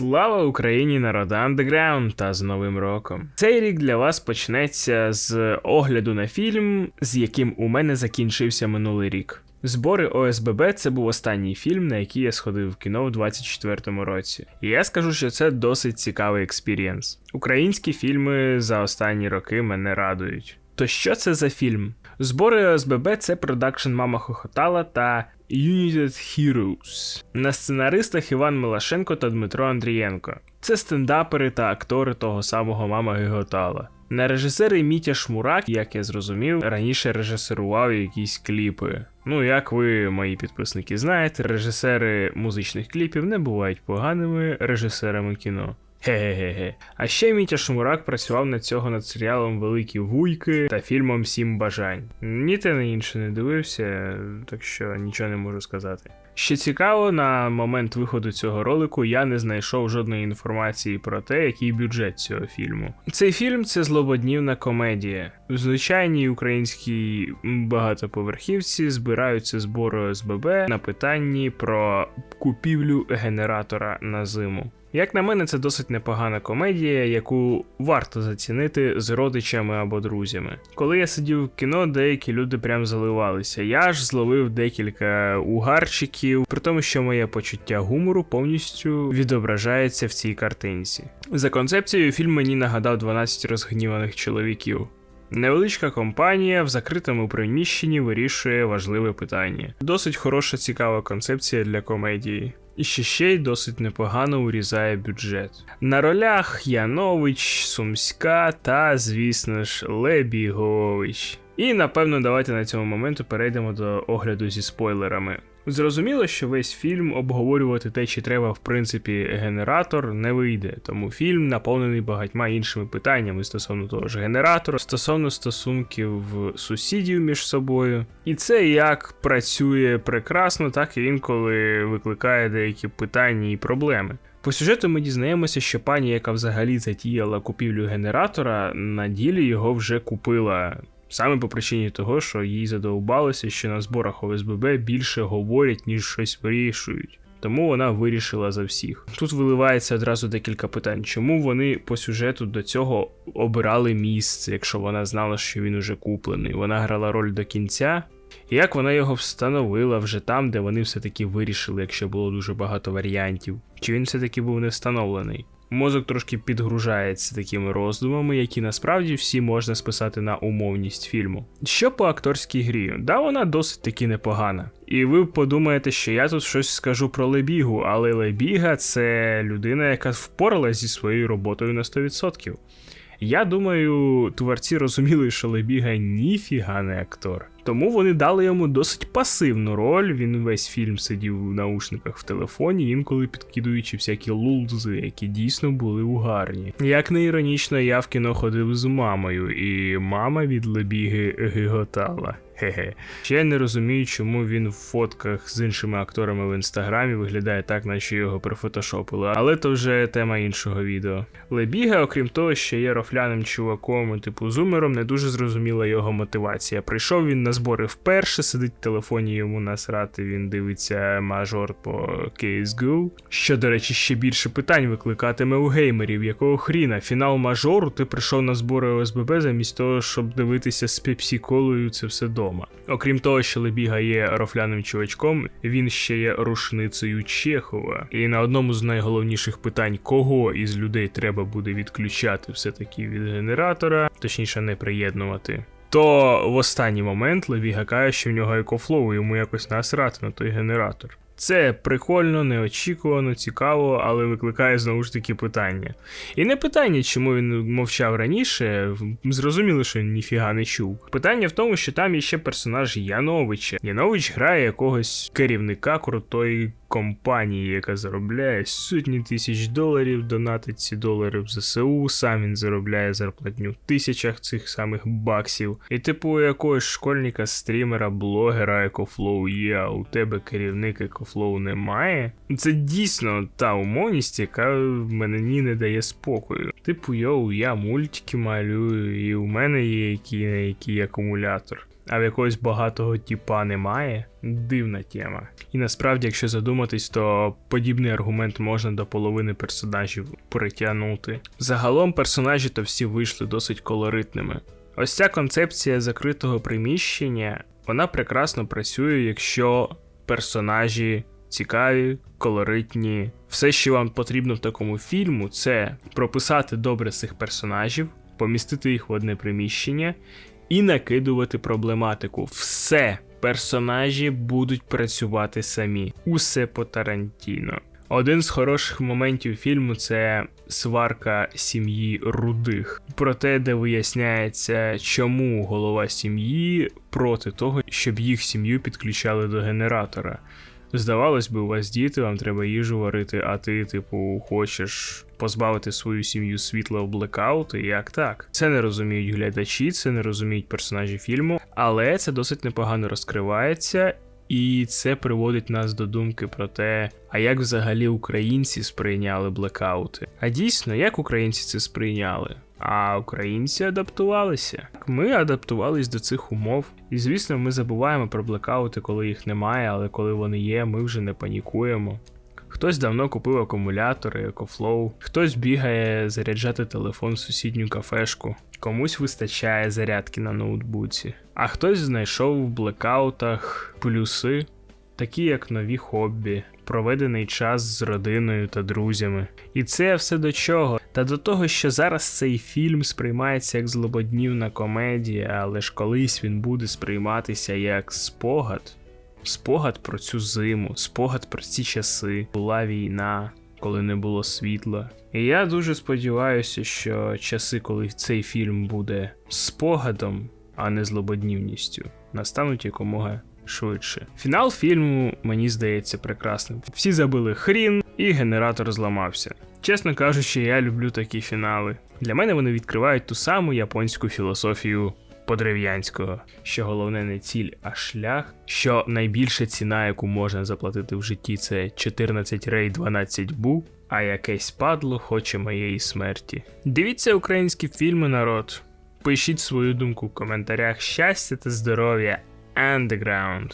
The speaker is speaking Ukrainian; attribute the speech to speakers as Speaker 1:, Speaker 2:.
Speaker 1: Слава Україні, народа андеграунд та з Новим роком. Цей рік для вас почнеться з огляду на фільм, з яким у мене закінчився минулий рік. Збори ОСББ це був останній фільм, на який я сходив в кіно в 24-му році. І я скажу, що це досить цікавий експірієнс. Українські фільми за останні роки мене радують. То що це за фільм? Збори ОСББ це продакшн Мама Хохотала та United Heroes. На сценаристах Іван Милашенко та Дмитро Андрієнко. Це стендапери та актори того самого Мама Гиготала. На режисери Мітя Шмурак, як я зрозумів, раніше режисерував якісь кліпи. Ну, як ви, мої підписники, знаєте, режисери музичних кліпів не бувають поганими режисерами кіно. Ге-ге-ге. А ще Мітя Шмурак працював над цього над серіалом Великі Вуйки та фільмом Сім бажань. Ні те на інше не дивився, так що нічого не можу сказати. Ще цікаво, на момент виходу цього ролику я не знайшов жодної інформації про те, який бюджет цього фільму. Цей фільм це злободнівна комедія. В звичайній українській багатоповерхівці збираються збори ОСББ на питанні про купівлю генератора на зиму. Як на мене, це досить непогана комедія, яку варто зацінити з родичами або друзями. Коли я сидів в кіно, деякі люди прям заливалися. Я ж зловив декілька угарчиків, при тому, що моє почуття гумору повністю відображається в цій картинці. За концепцією фільм мені нагадав 12 розгніваних чоловіків. Невеличка компанія в закритому приміщенні вирішує важливе питання. Досить хороша цікава концепція для комедії. І ще ще й досить непогано урізає бюджет. На ролях Янович, Сумська та, звісно ж, Лебігович. І напевно давайте на цьому моменту перейдемо до огляду зі спойлерами. Зрозуміло, що весь фільм обговорювати те, чи треба в принципі генератор, не вийде, тому фільм наповнений багатьма іншими питаннями стосовно того ж генератора, стосовно стосунків сусідів між собою. І це як працює прекрасно, так і інколи викликає деякі питання і проблеми. По сюжету ми дізнаємося, що пані, яка взагалі затіяла купівлю генератора, на ділі його вже купила. Саме по причині того, що їй задовбалося, що на зборах ОСББ більше говорять, ніж щось вирішують. Тому вона вирішила за всіх. Тут виливається одразу декілька питань, чому вони по сюжету до цього обирали місце, якщо вона знала, що він уже куплений. Вона грала роль до кінця. І як вона його встановила вже там, де вони все-таки вирішили, якщо було дуже багато варіантів, чи він все-таки був не встановлений. Мозок трошки підгружається такими роздумами, які насправді всі можна списати на умовність фільму. Що по акторській грі? Да, вона досить таки непогана. І ви подумаєте, що я тут щось скажу про Лебігу, але Лебіга це людина, яка впоралась зі своєю роботою на 100%. Я думаю, творці розуміли, що Лебіга ніфіга не актор. Тому вони дали йому досить пасивну роль. Він весь фільм сидів в наушниках в телефоні, інколи підкидуючи всякі лулзи, які дійсно були угарні. Як не іронічно, я в кіно ходив з мамою, і мама від Лебіги гиготала. Хе-хе. Ще я не розумію, чому він в фотках з іншими акторами в інстаграмі виглядає так, наче його прифотошопили, але то вже тема іншого відео. Лебіга, окрім того, що є рофляним чуваком, типу зумером, не дуже зрозуміла його мотивація. Прийшов він на збори вперше, сидить в телефоні йому насрати, він дивиться мажор по CSGO. Що, до речі, ще більше питань викликатиме у геймерів, якого хріна, фінал мажору, ти прийшов на збори ОСББ замість того, щоб дивитися з пепсі-колою це все дома. Окрім того, що Лебіга є рофляним чувачком, він ще є рушницею Чехова. І на одному з найголовніших питань, кого із людей треба буде відключати все-таки від генератора, точніше не приєднувати. То в останній момент Левіга каже, що в нього екофлоу, йому якось насрати на той генератор. Це прикольно, неочікувано, цікаво, але викликає знову ж таки питання. І не питання, чому він мовчав раніше, зрозуміло, що ніфіга не чув. Питання в тому, що там є ще персонаж Яновича. Янович грає якогось керівника крутої компанії, яка заробляє сотні тисяч доларів, донатить ці долари в ЗСУ, сам він заробляє зарплатню в тисячах цих самих баксів. І типу якогось школьника, стрімера, блогера, екофлоу є, а у тебе керівник екофлоу немає. Це дійсно та умовність, яка мені не дає спокою. Типу, йоу, я мультики малюю, і у мене є який, який акумулятор. А в якогось багатого тіпа немає. Дивна тема. І насправді, якщо задуматись, то подібний аргумент можна до половини персонажів притягнути. Загалом персонажі то всі вийшли досить колоритними. Ось ця концепція закритого приміщення, вона прекрасно працює, якщо персонажі цікаві, колоритні. Все, що вам потрібно в такому фільму, це прописати добре цих персонажів, помістити їх в одне приміщення і накидувати проблематику. Все, персонажі будуть працювати самі. Усе по Тарантіно. Один з хороших моментів фільму це сварка сім'ї рудих. Про те, де виясняється, чому голова сім'ї проти того, щоб їх сім'ю підключали до генератора. Здавалось би, у вас діти, вам треба їжу варити, а ти, типу, хочеш позбавити свою сім'ю світла в блекаути? Як так? Це не розуміють глядачі, це не розуміють персонажі фільму, але це досить непогано розкривається. І це приводить нас до думки про те, а як взагалі українці сприйняли блекаути. А дійсно, як українці це сприйняли? А українці адаптувалися. Ми адаптувались до цих умов. І звісно, ми забуваємо про блекаути, коли їх немає, але коли вони є, ми вже не панікуємо. Хтось давно купив акумулятори, екофлоу, хтось бігає заряджати телефон в сусідню кафешку, комусь вистачає зарядки на ноутбуці, а хтось знайшов в блекаутах плюси, такі як нові хобі, проведений час з родиною та друзями. І це все до чого? Та до того, що зараз цей фільм сприймається як злободнівна комедія, але ж колись він буде сприйматися як спогад. Спогад про цю зиму, спогад про ці часи. Була війна, коли не було світла. І я дуже сподіваюся, що часи, коли цей фільм буде спогадом, а не злободнівністю, настануть якомога швидше. Фінал фільму мені здається прекрасним. Всі забили хрін, і генератор зламався. Чесно кажучи, я люблю такі фінали. Для мене вони відкривають ту саму японську філософію Подерев'янського, що головне не ціль, а шлях, що найбільша ціна, яку можна заплатити в житті, це 14 рей 12 бу, а якесь падло хоче моєї смерті. Дивіться українські фільми, народ. Пишіть свою думку в коментарях щастя та здоров'я. Underground.